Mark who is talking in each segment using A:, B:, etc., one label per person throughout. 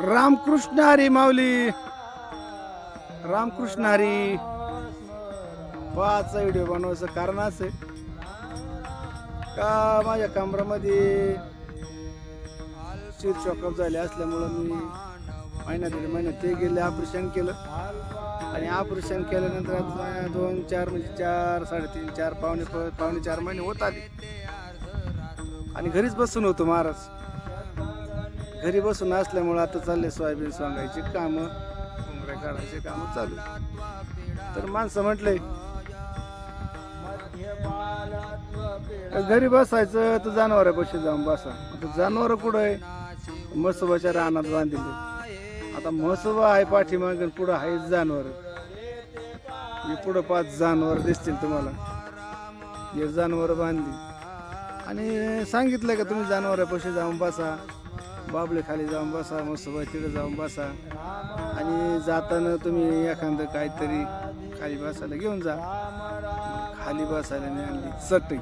A: रामकृष्ण हरी माऊली. रामकृष्ण हरी. पाच व्हिडिओ बनवायचं कारण असं आहे का माझ्या कमरामध्ये शिर चॉकअप झाले असल्यामुळं मी महिन्यात दीड महिन्यात ते गेले ऑपरेशन केलं. आणि ऑपरेशन केल्यानंतर आता दोन चार म्हणजे चार साडेतीन चार पावणे प- पावणे चार महिने होत आले. आणि घरीच बसून होतो महाराज. घरी बसून असल्यामुळं आता चालले सोयाबीन सोंगायची कामं कोंबड्या काढायचे कामं चालू तर माणसं म्हटले घरी बसायचं तर जनावरापाशी जाऊन बसा. आता जनावर कुठं आहे? म्हसोबाच्या रानात बांधले आता म्हसोबा आहे पाठीमागे पुढं आहे जनावर. हे पुढं पाच जनावर दिसतील तुम्हाला. हे जनावर बांधली. आणि सांगितलं का तुम्ही जनावरापाशी जाऊन बसा? बाबले खाली जाऊन बसा मस्तबा तिकडे जाऊन बसा. आणि जाताना तुम्ही एखादं काहीतरी खाली बसायला घेऊन जा. खाली बसायला नाही आणली चटई.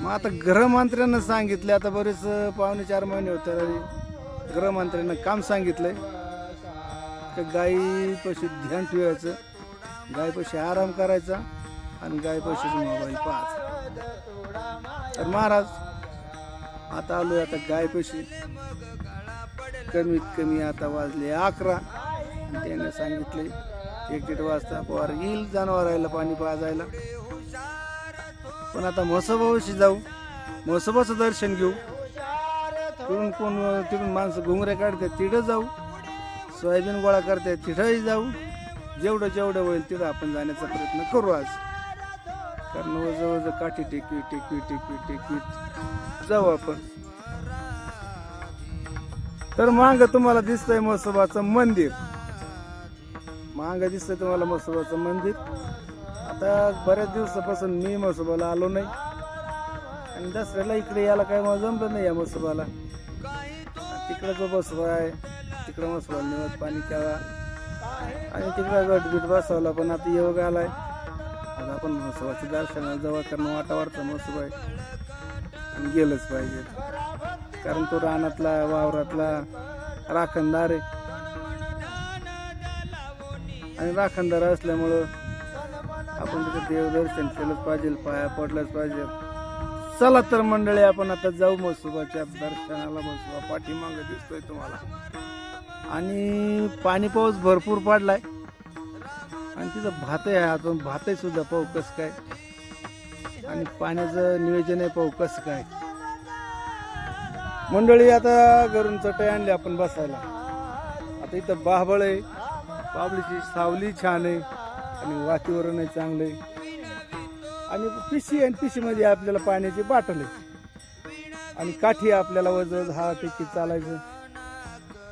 A: मग आता गृहमंत्र्यांना सांगितलं आता बरेच पावणे चार महिने होते तरी गृहमंत्र्यांना काम सांगितलंय. का गाई पशी ध्यान ठेवायचं गाय पशी आराम करायचा आणि गाय मोबाईल पाहायचा. तर महाराज आता आलो आता गायपशी. कमीत कमी आता वाजले अकरा. आणि त्याने सांगितले एक दीड वाजता पवार येईल जनावरायला पाणी पाजायला. पण आता म्हसोबाशी जाऊ. म्हसोबाचं दर्शन घेऊ. तिकडून कोण तिकडून माणसं घुंगऱ्या काढतात तिथं जाऊ. सोयाबीन गोळा करतात तिथंही जाऊ. जेवढं जेवढं होईल तिथं आपण जाण्याचा प्रयत्न करू आज. कारण जवळ काठी टेकवी टेकवी टेकवी टेकवी. जाऊ आपण. तर मांग तुम्हाला दिसतंय म्हसोबाचं मंदिर. मांग दिसतंय तुम्हाला म्हसोबाचं मंदिर. आता बऱ्याच दिवसापासून मी म्हसोबाला आलो नाही. आणि दसऱ्याला इकडे यायला काय मला जमलं नाही या म्हसोबाला तिकडं जो बसवा आहे तिकडं म्हसोबा निवत पाणी प्यावा. आणि तिकडं गटबीट बसवला पण आता योग आलाय. आपण म्हसोबाच्या दर्शनाला जवळ करणं वाटावरचा म्हसोबा आहे. आणि गेलंच पाहिजे. कारण तो रानातला वावरातला राखणदार आहे. आणि राखणदार असल्यामुळं आपण तिथं देवदर्शन केलंच पाहिजे पाया पडलंच पाहिजे. चला तर मंडळी आपण आता जाऊ मसुबाच्या दर्शनाला. मसुबा पाठीमागं दिसतोय तुम्हाला. आणि पाणी पाऊस भरपूर पडलाय. आणि तिथं भातही आहे अजून भातही सुद्धा पाहू कसं काय. आणि पाण्याचं नियोजन आहे पाहू कसं काय. मंडळी आता घरून चटई आणली आपण बसायला. आता इथं बाहबळ आहे. बाबळीची सावली छान आहे. आणि वातावरणही चांगलं आहे. आणि पिशी आणि पिशीमध्ये आपल्याला पाण्याची बाटल आहे. आणि काठी आपल्याला वजवज हा टेकी चालायचं.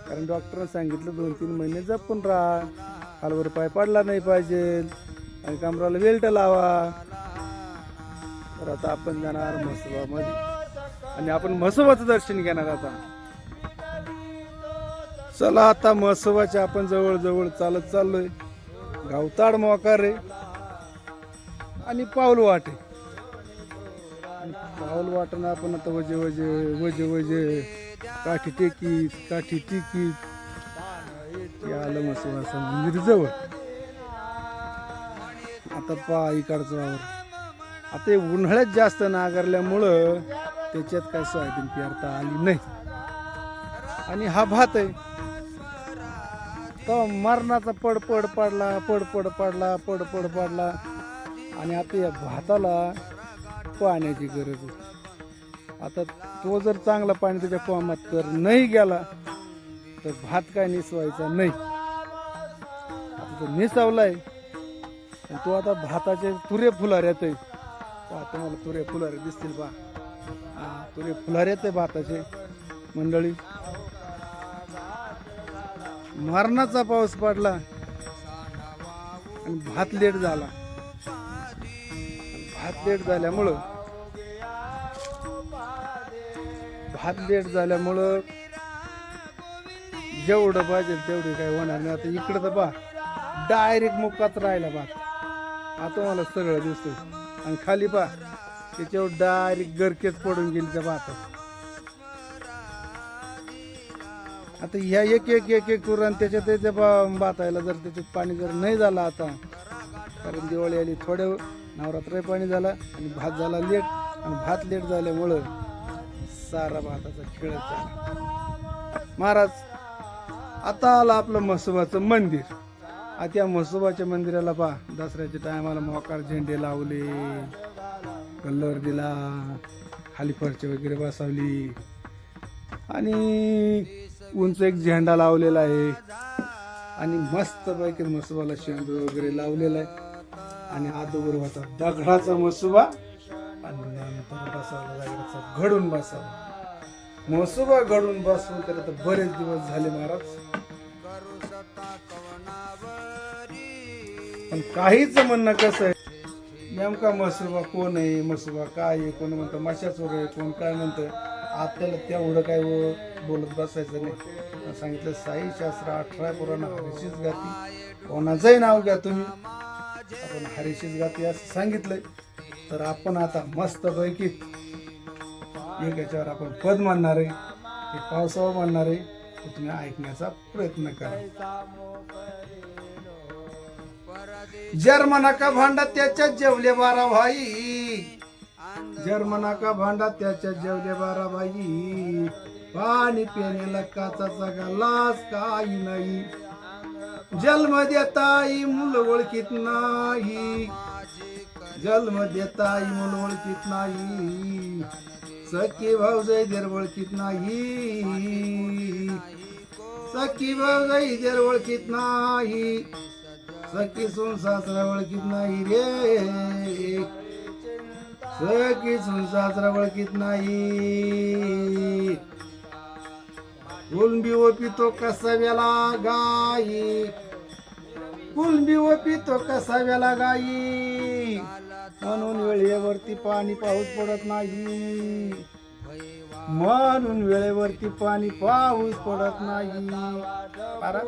A: कारण डॉक्टरनं सांगितलं दोन तीन महिने जपून राहा. खालवर पाय पडला नाही पाहिजे. आणि कमराला बेल्ट लावा. तर आता आपण जाणार म्हसोबामध्ये. आणि आपण म्हसोबाचं दर्शन घेणार आता. चला आता म्हसोबाच्या आपण जवळजवळ चालत चाललोय. गावताड मोकार रे. आणि पाऊल वाटे. आणि पाऊल वाटणं आपण आता वजे वजे वजे वजे काठी टेकीत काठी टिकीत या आलं म्हसोबाचं मंदिर जवळ आता पा इकडचं वावर. आता हे उन्हाळ्यात जास्त नागरल्यामुळं त्याच्यात काय सोयाबीन पेरता आली नाही. आणि हा भात आहे. तो मरणाचा पडपड पडला पडपड पडला पडपड पडला. आणि आता या भाताला पाण्याची गरज आहे. आता तो जर चांगला पाणी त्याच्या कोमात तर नाही गेला तर भात काय निसवायचा नाही. आता तो निसावलाय. आणि तो आता भाताचे तुरे फुलाऱ्यात आहे. पहा तुम्हाला तुरे फुलारे दिसतील पहा. हा तुरे फुलाऱ्यात आहे भाताचे. मंडळी मरणाचा पाऊस पडला आणि भात लेट झाला. भात लेट झाल्यामुळं भात लेट झाल्यामुळं जेवढं पाहिजे तेवढे काय होणार नाही. आता इकडं तर बा डायरेक्ट मुकाच राहिला बा. आता मला सगळं दिसतो आणि खाली पा त्याच्यावर डायरेक्ट गरकेच पडून गेली त्या भातात आता ह्या एक एक एक एक करून त्याच्यात त्या बा- बातायला जर त्याच्यात पाणी जर नाही झालं आता कारण दिवाळी आली थोड्या नवरात्र पाणी झाला आणि भात झाला लेट. आणि भात लेट झाल्यामुळं सारा भाताचा खेळ झाला महाराज आता आलं आपलं म्हसोबाचं मंदिर. आता त्या म्हसोबाच्या मंदिराला पहा दसऱ्याच्या टायमाला मोकार झेंडे लावले कलर दिला खाली फरची वगैरे बसवली. आणि उंच एक झेंडा लावलेला आहे. आणि मस्त पैकी मसोबाला शेंदूर वगैरे लावलेला आहे. आणि आदोबर होता दगडाचा मसुबा. आणि नंतर बसावला दगडाचा घडून बसावा म्हसोबा घडून बसून तर आता बरेच दिवस झाले महाराज. पण काहीच म्हणणं कसं आहे? नेमका म्हसोबा कोण आहे? म्हसोबा काय आहे? कोण म्हणतं? माशाचोर आहे? कोण काय म्हणतं? आपल्याला तेवढं काय बोलत बसायचं नाही. सांगितलं साई शास्त्र अठरा पुराण हरीशीच गाती. कोणाचंही नाव घ्या तुम्ही. आपण हरीशीच गाती असं सांगितलंय. तर आपण आता मस्त पैकी एक याच्यावर आपण पद म्हणणार आहे ते पावसावर म्हणणार आहे ते तुम्ही ऐकण्याचा प्रयत्न करा. जर्मना का भांडा त्याच्यात जेवले बारा भाई? जर्मना का भांडा त्याच्यात जेवले बारा भाई? पाणी पिण्याला काचाचा गलास काही नाही. जन्म देताई मुल ओळखीत नाही. जन्म देताई मुल ओळखीत नाही. सखी भाऊ जय ओळखीत नाही. सखी भाऊ जय ओळखीत नाही. सखी सुन सासरा ओळखीत नाही रे. सखी सुन सासरा ओळखीत नाही. कुलबी ओपितो पितो कसा वेला गाई. कुलबी व पितो कसा वेला गाई. म्हणून वेळेवरती पाणी पाऊस पडत नाही. म्हणून वेळेवरती पाणी पाऊस पडत नाही. कारण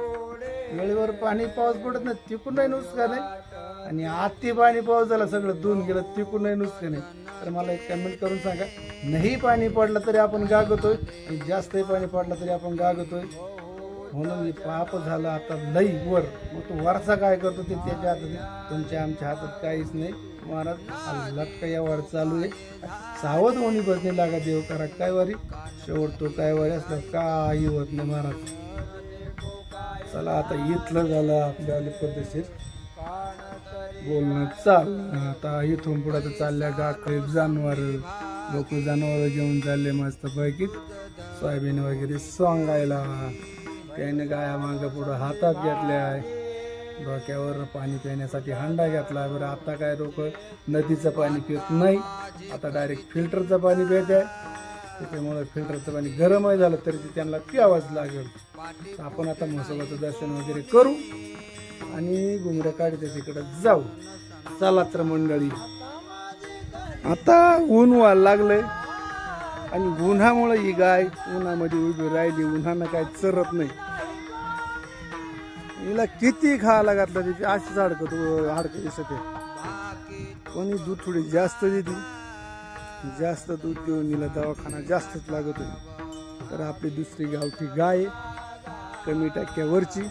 A: वेळेवर पाणी पाऊस पडत नाही तिकून नाही नुकसान आहे आणि आती पाणी पाऊस झाला सगळं धुवून गेलं तिकून नाही नुकसान आहे तर मला एक कमेंट करून सांगा नाही पाणी पडलं तरी आपण गागतोय? आणि जास्तही पाणी पडलं तरी आपण गागतोय? म्हणून हे पाप झालं आता लई वर. मग तो वरचा काय करतो ते त्याच्या हातात तुमच्या आमच्या हातात काहीच नाही. महाराज हा लटका या वर चालू आहे? सावध होणी बसणे लागा देव करा. काय वारी? शेवट तो काय वारी असलं काही होत नाही महाराज. चला आता इथलं झालं आपल्या पद्धतशीर बोलणं चाल. आता इथून पुढे तर चालल्या गाखळीप जनावर. लोक जनावर घेऊन चालले मस्त पैकी सोयाबीन वगैरे सोंगायला. त्याने गाया मागं पुढं हातात घेतल्या. आहे डोक्यावर पाणी पिण्यासाठी हंडा घेतला. बरं आता काय लोक नदीचं पाणी पित नाही. आता डायरेक्ट फिल्टरचं पाणी पित आहे. त्याच्यामुळे फिल्टरचं पाणी गरमही झालं तरी ते त्यांना प्यावंच लागेल. तर आपण आता म्हसोबाचं दर्शन वगैरे करू आणि घुमऱ्या काढते तिकडं जाऊ. चला तर मंडळी आता ऊन व्हायला लागलंय आणि उन्हामुळे ही गाय उन्हामध्ये उभी राहिली. उन्हानं काय चरत नाही. हिला किती खायला घातलं त्याची अशीच अडकत हाडकं दिसत. कोणी दूध थोडी जास्त देते. जास्त दूध देऊन हिला दवाखाना जास्तच लागत होती तर आपली दुसरी गावठी गाय आहे, कमी टक्क्यावरची.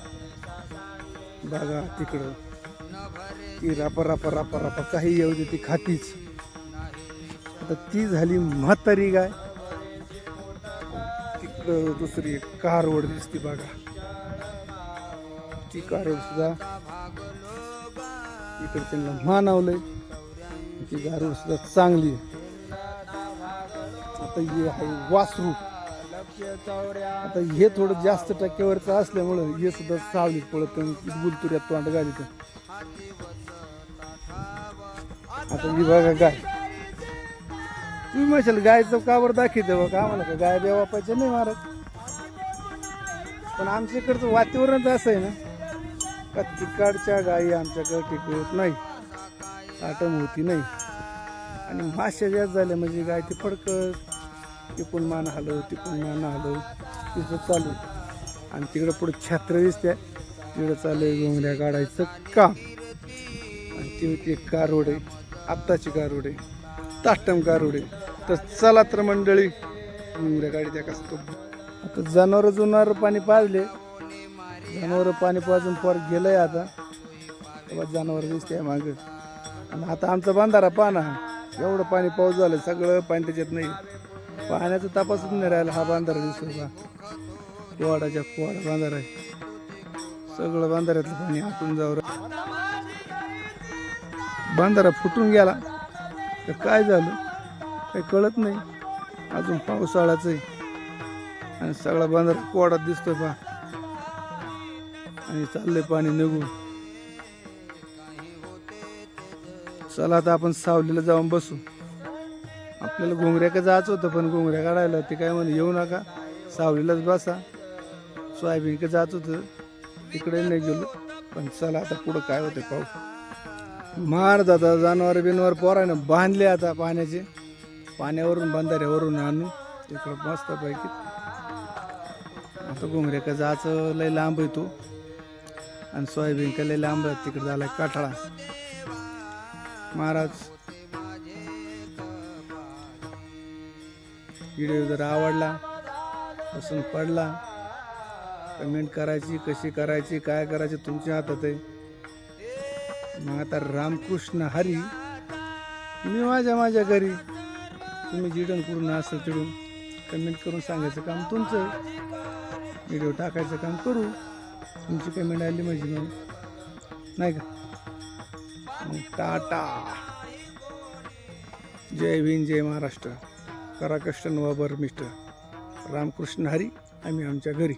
A: बघा तिकडं. ती रापा रापा रापा रापा काही येऊ दे ती खातीच. आता ती झाली म्हातारी गाय. तिकडं दुसरी कारवड दिसते बघा. ती सुद्धा इकडे त्यांना मानवलंय. ती सुद्धा चांगली आहे. आता हे आहे वासरू. आता हे थोडं जास्त टक्क्यावरचं असल्यामुळं हे सुद्धा सावलीत पळत गुलतुऱ्यात तोंड घालीत. आता विभागा गाय. तुम्ही म्हणशाल गायचं कावर दाखवते बघा? आम्हाला का गाय देवापायचं नाही मारत पण आमच्या इकडचं वातावरणच असं आहे ना. का तिकडच्या गायी आमच्याकडे टिकवत नाही. आटम होती नाही. आणि माश्या जास्त झाल्या म्हणजे गाय ती फडकत तिकून मान हलव तिकून मान हलव तिथं चालू. आणि तिकडं पुढे छत्र दिसते तिकडं चालू आहे घोंगड्या काढायचं काम. आणि ती होती एक आत्ताची गारुडे ताटम गारुडे. तर चला तर मंडळी गोंगड्या गाडी त्या कसं तो आता जनावर जुनावर पाणी पाजले. जनावर पाणी पाजून पर गेलंय आता. तेव्हा जनावर दिसते माग. आणि आता आमचा बांधारा पाना. एवढं पाणी पाऊस झालं सगळं पाणी त्याच्यात नाही. पाण्याचा तपासच नाही राहिला हा बांधारा दिसतो का कोवाडाच्या कोवाडा बांधारा आहे. सगळं बांधाऱ्यातलं पाणी आतून जाऊ बांधारा फुटून गेला. तर काय झालं? काही कळत नाही. अजून पावसाळाच आहे. आणि सगळा बांधारा कोवाडात दिसतोय पहा आणि चाललंय पाणी निघून. चला आता आपण सावलीला जाऊन बसू. आपल्याला घोंगऱ्या का जायचं होतं पण घोंगऱ्या काढायला ते काय म्हणे येऊ नका. सावलीलाच बसा. सोयाबीन का जात होतं तिकडे नाही गेलो. पण चला आता पुढं काय होतं पाहू. मार जाता जनावर बिनवर पोरानं बांधले आता पाण्याचे. पाण्यावरून बंधाऱ्यावरून आणू. तिकडं मस्त पैकी आता घोंगऱ्या का जायचं लय लांब येतो आणि सोयाबीन केलेलं आंबळ तिकडे झाला काठाळा. महाराज व्हिडिओ जर आवडला पसंत पडला कमेंट करायची कशी करायची काय करायची तुमच्या हातात आहे. मग आता रामकृष्ण हरी मी माझ्या माझ्या घरी तुम्ही जिडून पूर्ण असं चिडून कमेंट करून सांगायचं काम तुमचं. व्हिडिओ टाकायचं काम करू. तुमची पेमेंट आली माझी मग नाही का? टाटा. जय भीम जय महाराष्ट्र. करा कष्ट नवाबर मिस्टर. रामकृष्ण हरी आम्ही आमच्या घरी.